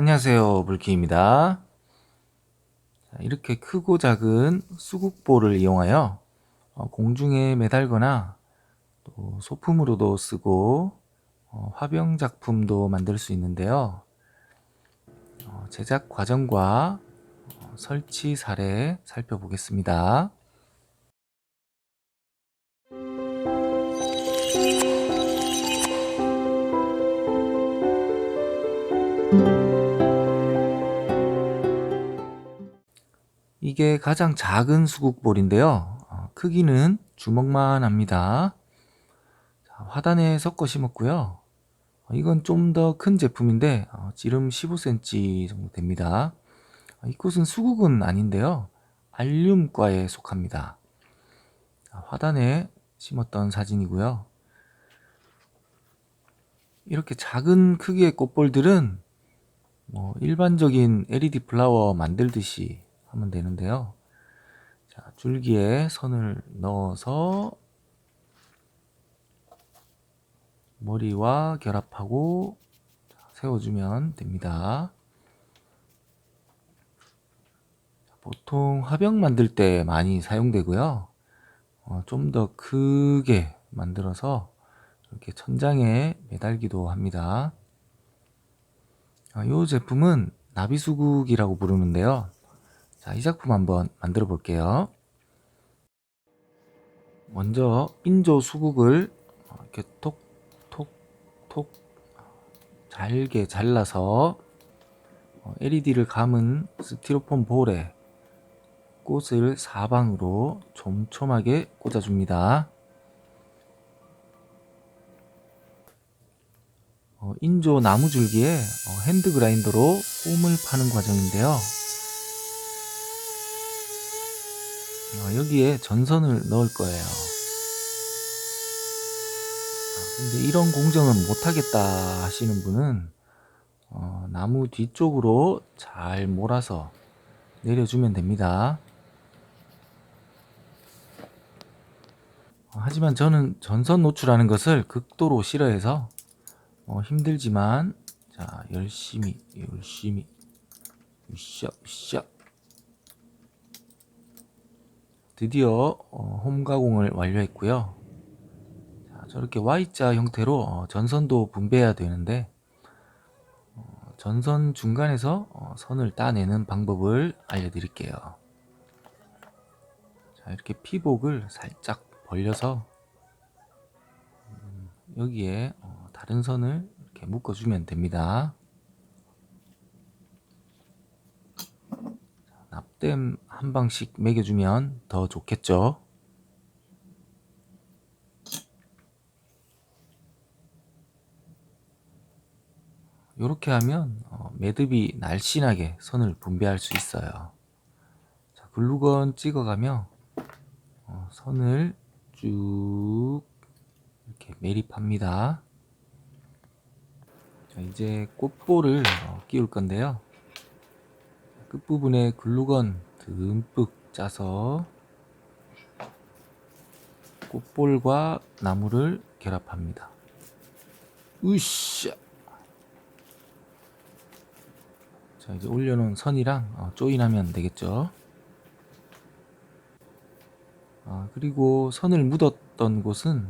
안녕하세요. 불키입니다. 자, 이렇게 크고 작은 수국볼을 이용하여 어, 공중에 매달거나 또 소품으로도 쓰고 어, 화병 작품도 만들 수 있는데요. 어, 제작 과정과 어, 설치 사례 살펴보겠습니다. 이게 가장 작은 수국볼인데요. 어, 크기는 주먹만 합니다. 자, 화단에 섞어 심었고요. 어, 이건 좀 더 큰 제품인데 어, 지름 15cm 정도 됩니다. 어, 이 꽃은 수국은 아닌데요. 알륨과에 속합니다. 자, 화단에 심었던 사진이고요. 이렇게 작은 크기의 꽃볼들은 뭐 일반적인 LED 플라워 만들듯이 하면 되는데요. 자, 줄기에 선을 넣어서 머리와 결합하고 세워주면 됩니다. 보통 화병 만들 때 많이 사용되고요. 어, 좀 더 크게 만들어서 이렇게 천장에 매달기도 합니다. 이 아, 제품은 나비수국이라고 부르는데요. 자, 이 작품 한번 만들어 볼게요. 먼저 인조 수국을 이렇게 톡, 톡, 톡 잘게 잘라서 LED를 감은 스티로폼 볼에 꽃을 사방으로 촘촘하게 꽂아줍니다. 어, 인조 나무 줄기에 어, 핸드 그라인더로 홈을 파는 과정인데요. 어, 여기에 전선을 넣을 거예요. 아, 근데 이런 공정은 못하겠다 하시는 분은 어, 나무 뒤쪽으로 잘 몰아서 내려주면 됩니다. 어, 하지만 저는 전선 노출하는 것을 극도로 싫어해서 어, 힘들지만 자 열심히 열심히 으쌰 으쌰 드디어 어, 홈 가공을 완료했고요 자, 저렇게 Y자 형태로 어, 전선도 분배해야 되는데 어, 전선 중간에서 어, 선을 따내는 방법을 알려드릴게요 자 이렇게 피복을 살짝 벌려서 음, 여기에 어, 다른 선을 이렇게 묶어주면 됩니다. 땜 한 방씩 매겨주면 더 좋겠죠. 이렇게 하면 어, 매듭이 날씬하게 선을 분배할 수 있어요. 자, 글루건 찍어가며 어, 선을 쭉 이렇게 매립합니다. 자, 이제 꽃볼을 어, 끼울 건데요. 끝부분에 글루건 듬뿍 짜서 꽃볼과 나무를 결합합니다. 으쌰! 자, 이제 올려놓은 선이랑 어, 조인하면 되겠죠. 아, 그리고 선을 묻었던 곳은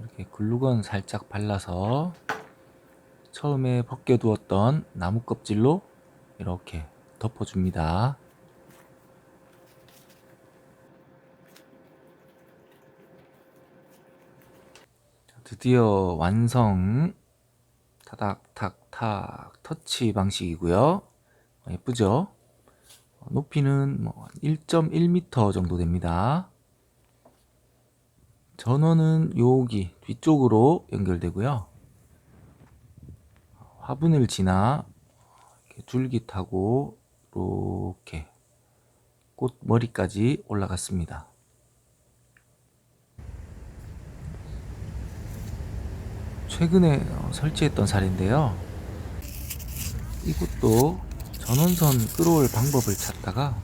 이렇게 글루건 살짝 발라서 처음에 벗겨두었던 나무 껍질로 이렇게 덮어줍니다. 드디어 완성 타닥탁탁 터치 방식이고요. 예쁘죠? 높이는 뭐 1.1m 정도 됩니다. 전원은 여기 뒤쪽으로 연결되고요. 화분을 지나 줄깃하고 이렇게 꽃 머리까지 올라갔습니다. 최근에 어, 설치했던 사례인데요. 이것도 전원선 끌어올 방법을 찾다가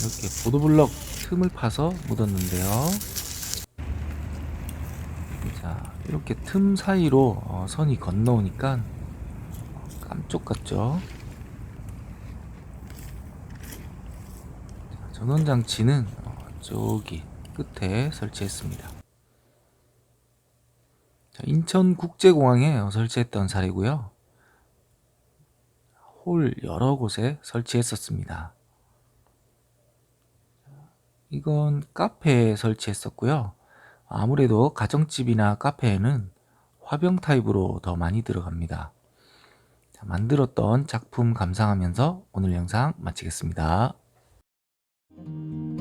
이렇게 보도블럭 틈을 파서 묻었는데요. 이렇게 틈 사이로 어, 선이 건너오니까 깜쪽 같죠? 전원 장치는 어, 저기 끝에 설치했습니다. 자, 인천국제공항에 어, 설치했던 사례고요. 홀 여러 곳에 설치했었습니다. 이건 카페에 설치했었고요. 아무래도 가정집이나 카페에는 화병 타입으로 더 많이 들어갑니다. 자, 만들었던 작품 감상하면서 오늘 영상 마치겠습니다. Thank you.